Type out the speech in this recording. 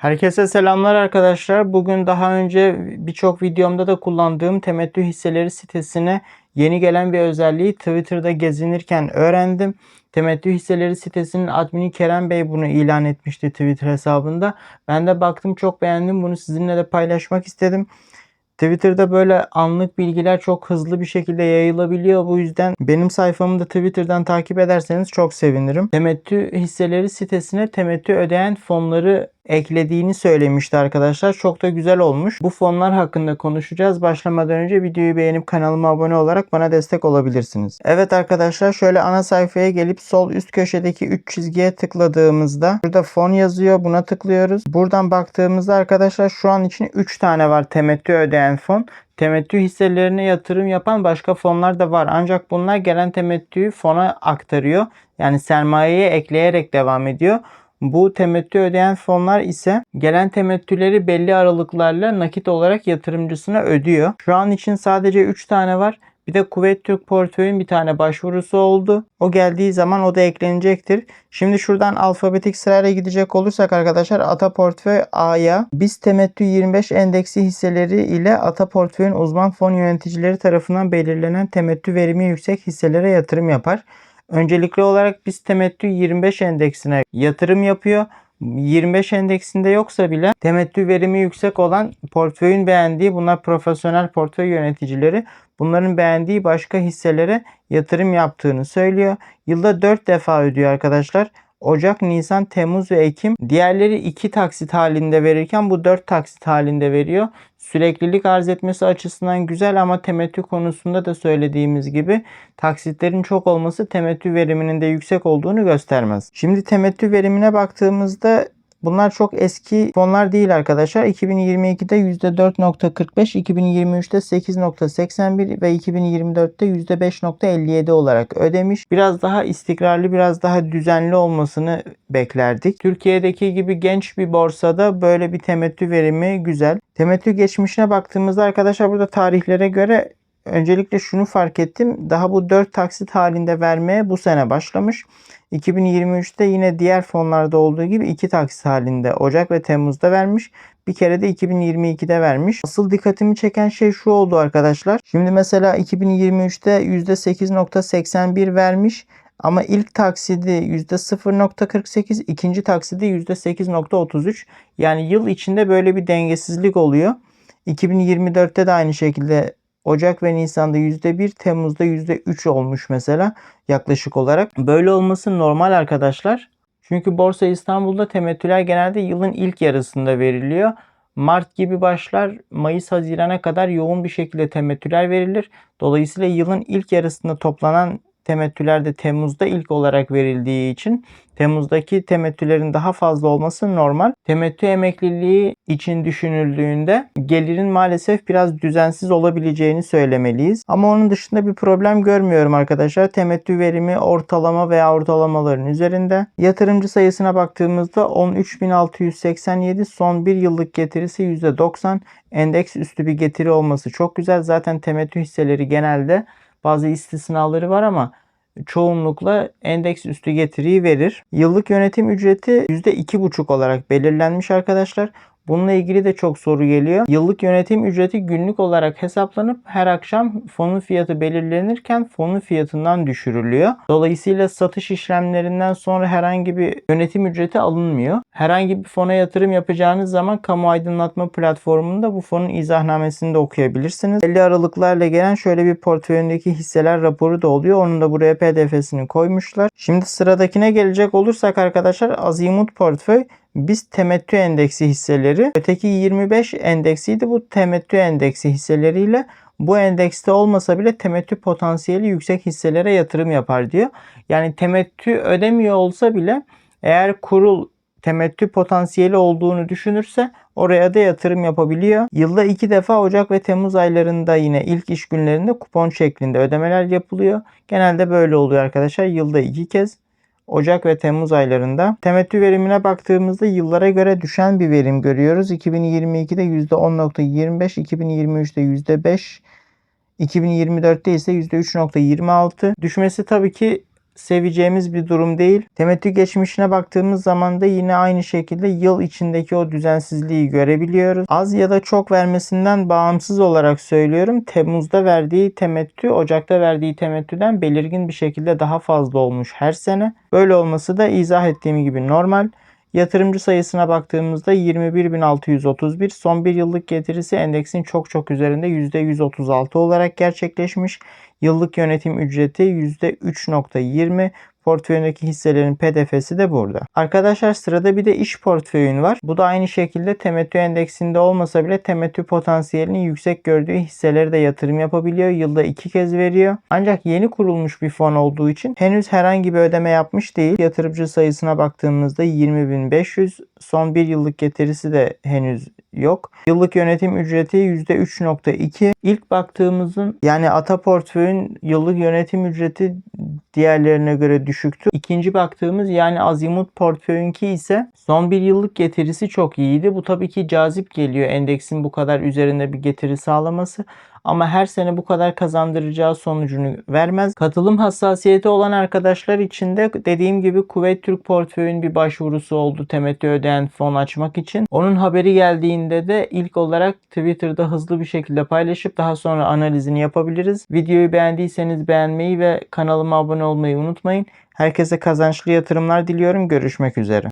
Herkese selamlar arkadaşlar. Bugün daha önce birçok videomda da kullandığım temettü hisseleri sitesine yeni gelen bir özelliği Twitter'da gezinirken öğrendim. Temettü hisseleri sitesinin admini Kerem Bey bunu ilan etmişti Twitter hesabında. Ben de baktım çok beğendim. Bunu sizinle de paylaşmak istedim. Twitter'da böyle anlık bilgiler çok hızlı bir şekilde yayılabiliyor. Bu yüzden benim sayfamı da Twitter'dan takip ederseniz çok sevinirim. Temettü hisseleri sitesine temettü ödeyen fonları eklediğini söylemişti arkadaşlar. Çok da güzel olmuş. Bu fonlar hakkında konuşacağız. Başlamadan önce videoyu beğenip kanalıma abone olarak bana destek olabilirsiniz. Evet arkadaşlar şöyle ana sayfaya gelip sol üst köşedeki 3 çizgiye tıkladığımızda burada fon yazıyor. Buna tıklıyoruz. Buradan baktığımızda arkadaşlar şu an için 3 tane var temettü ödeyen fon. Temettü hisselerine yatırım yapan başka fonlar da var. Ancak bunlar gelen temettüyü fona aktarıyor. Yani sermayeye ekleyerek devam ediyor. Bu temettü ödeyen fonlar ise gelen temettüleri belli aralıklarla nakit olarak yatırımcısına ödüyor. Şu an için sadece 3 tane var. Bir de Kuveyt Türk portföyün bir tane başvurusu oldu. O geldiği zaman o da eklenecektir. Şimdi şuradan alfabetik sırayla gidecek olursak arkadaşlar Ata Portföy A'ya biz temettü 25 endeksi hisseleri ile Ata Portföy'ün uzman fon yöneticileri tarafından belirlenen temettü verimi yüksek hisselere yatırım yapar. Öncelikli olarak biz temettü 25 endeksine yatırım yapıyor. 25 endeksinde yoksa bile temettü verimi yüksek olan portföyün beğendiği bunlar profesyonel portföy yöneticileri bunların beğendiği başka hisselere yatırım yaptığını söylüyor. Yılda 4 defa ödüyor arkadaşlar. Ocak, Nisan, Temmuz ve Ekim. Diğerleri 2 taksit halinde verirken bu 4 taksit halinde veriyor. Süreklilik arz etmesi açısından güzel ama temettü konusunda da söylediğimiz gibi taksitlerin çok olması temettü veriminin de yüksek olduğunu göstermez. Şimdi temettü verimine baktığımızda Bunlar çok eski fonlar değil arkadaşlar. 2022'de %4.45, 2023'te 8.81 ve 2024'te %5.57 olarak ödemiş. Biraz daha istikrarlı, biraz daha düzenli olmasını beklerdik. Türkiye'deki gibi genç bir borsada böyle bir temettü verimi güzel. Temettü geçmişine baktığımızda arkadaşlar burada tarihlere göre öncelikle şunu fark ettim. Daha bu 4 taksit halinde vermeye bu sene başlamış. 2023'te yine diğer fonlarda olduğu gibi iki taksit halinde Ocak ve Temmuz'da vermiş. Bir kere de 2022'de vermiş. Asıl dikkatimi çeken şey şu oldu arkadaşlar. Şimdi mesela 2023'te %8.81 vermiş. Ama ilk taksidi %0.48, ikinci taksidi %8.33. Yani yıl içinde böyle bir dengesizlik oluyor. 2024'te de aynı şekilde Ocak ve Nisan'da %1, Temmuz'da %3 olmuş mesela yaklaşık olarak. Böyle olması normal arkadaşlar. Çünkü Borsa İstanbul'da temettüler genelde yılın ilk yarısında veriliyor. Mart gibi başlar Mayıs Haziran'a kadar yoğun bir şekilde temettüler verilir. Dolayısıyla yılın ilk yarısında toplanan temettüler de Temmuz'da ilk olarak verildiği için Temmuz'daki temettülerin daha fazla olması normal. Temettü emekliliği için düşünüldüğünde gelirin maalesef biraz düzensiz olabileceğini söylemeliyiz. Ama onun dışında bir problem görmüyorum arkadaşlar. Temettü verimi ortalama veya ortalamaların üzerinde. Yatırımcı sayısına baktığımızda 13.687 son bir yıllık getirisi %90. Endeks üstü bir getiri olması çok güzel. Zaten temettü hisseleri genelde bazı istisnaları var ama çoğunlukla endeks üstü getiriyi verir. Yıllık yönetim ücreti %2,5 olarak belirlenmiş arkadaşlar. Bununla ilgili de çok soru geliyor. Yıllık yönetim ücreti günlük olarak hesaplanıp her akşam fonun fiyatı belirlenirken fonun fiyatından düşürülüyor. Dolayısıyla satış işlemlerinden sonra herhangi bir yönetim ücreti alınmıyor. Herhangi bir fona yatırım yapacağınız zaman kamu aydınlatma platformunda bu fonun izahnamesini de okuyabilirsiniz. Belli aralıklarla gelen şöyle bir portföyündeki hisseler raporu da oluyor. Onun da buraya pdf'sini koymuşlar. Şimdi sıradakine gelecek olursak arkadaşlar Azimut portföy biz temettü endeksi hisseleri, öteki 25 endeksiydi. Bu temettü endeksi hisseleriyle bu endekste olmasa bile temettü potansiyeli yüksek hisselere yatırım yapar diyor. Yani temettü ödemiyor olsa bile eğer kurul temettü potansiyeli olduğunu düşünürse oraya da yatırım yapabiliyor. Yılda iki defa Ocak ve Temmuz aylarında yine ilk iş günlerinde kupon şeklinde ödemeler yapılıyor. Genelde böyle oluyor arkadaşlar. Yılda iki kez. Ocak ve Temmuz aylarında. Temettü verimine baktığımızda yıllara göre düşen bir verim görüyoruz. 2022'de %10.25, 2023'te %5, 2024'te ise %3.26. Düşmesi tabii ki seveceğimiz bir durum değil. Temettü geçmişine baktığımız zaman da yine aynı şekilde yıl içindeki o düzensizliği görebiliyoruz. Az ya da çok vermesinden bağımsız olarak söylüyorum. Temmuz'da verdiği temettü, Ocak'ta verdiği temettüden belirgin bir şekilde daha fazla olmuş her sene. Böyle olması da izah ettiğim gibi normal. Yatırımcı sayısına baktığımızda 21.631 son bir yıllık getirisi endeksin çok çok üzerinde %136 olarak gerçekleşmiş. Yıllık yönetim ücreti %3.20 portföyündeki hisselerin PDF'si de burada. Arkadaşlar sırada bir de iş portföyün var. Bu da aynı şekilde temettü endeksinde olmasa bile temettü potansiyelini yüksek gördüğü hisseleri de yatırım yapabiliyor. Yılda iki kez veriyor. Ancak yeni kurulmuş bir fon olduğu için henüz herhangi bir ödeme yapmış değil. Yatırımcı sayısına baktığımızda 20.500 son bir yıllık getirisi de henüz yok. Yıllık yönetim ücreti %3.2. İlk baktığımızın yani Ata portföyün yıllık yönetim ücreti diğerlerine göre düşüktü. İkinci baktığımız yani Azimut portföyünki ise son bir yıllık getirisi çok iyiydi. Bu tabii ki cazip geliyor endeksin bu kadar üzerinde bir getiri sağlaması. Ama her sene bu kadar kazandıracağı sonucunu vermez. Katılım hassasiyeti olan arkadaşlar için de dediğim gibi Kuveyt Türk portföyün bir başvurusu oldu temettü ödeyen fon açmak için. Onun haberi geldiğinde de ilk olarak Twitter'da hızlı bir şekilde paylaşıp daha sonra analizini yapabiliriz. Videoyu beğendiyseniz beğenmeyi ve kanalıma abone olmayı unutmayın. Herkese kazançlı yatırımlar diliyorum. Görüşmek üzere.